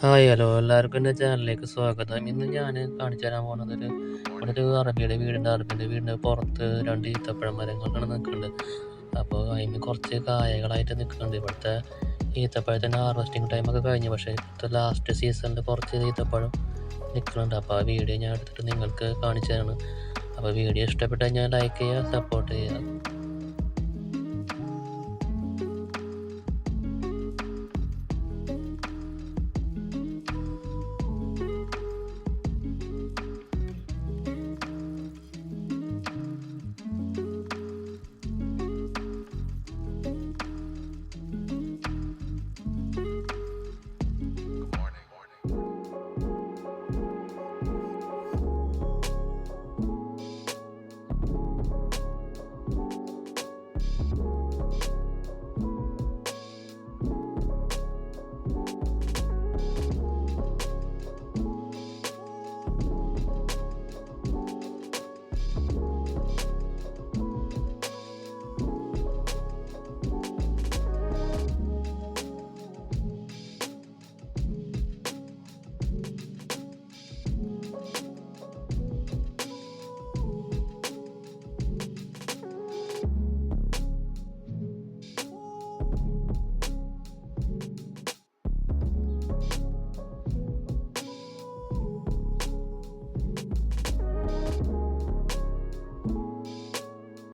Hi hello എല്ലാവർക്കും എന്റെ ചാനലിലേക്ക് സ്വാഗതം. ഇന്ന് ഞാൻ കാണിച്ചു തരാൻ പോകുന്നത് ഒരു ഇവിടെ ഒരു അറബിയുടെ വീടിന്റെ അറബിയുടെ വീടിന്റെ പുറത്ത് രണ്ട് ഈത്തപ്പഴ മരങ്ങളാണ് നിൽക്കുന്നുണ്ട് അപ്പോൾ അതിന് കുറച്ച് കായകളായിട്ട് നിൽക്കുന്നുണ്ട്. ഇവിടുത്തെ ഈത്തപ്പഴത്തിന്റെ ഹാർവസ്റ്റിംഗ് ടൈമൊക്കെ കഴിഞ്ഞു. പക്ഷേ ഇപ്പോഴത്തെ ലാസ്റ്റ് സീസണിൽ കുറച്ച് ഈത്തപ്പഴം നിൽക്കുന്നുണ്ട്. അപ്പോൾ ആ വീഡിയോ ഞാൻ എടുത്തിട്ട് നിങ്ങൾക്ക് കാണിച്ചു തരാണ്. അപ്പോൾ വീഡിയോ ഇഷ്ടപ്പെട്ടാൽ ഞാൻ ലൈക്ക് ചെയ്യുക സപ്പോർട്ട് ചെയ്യുക.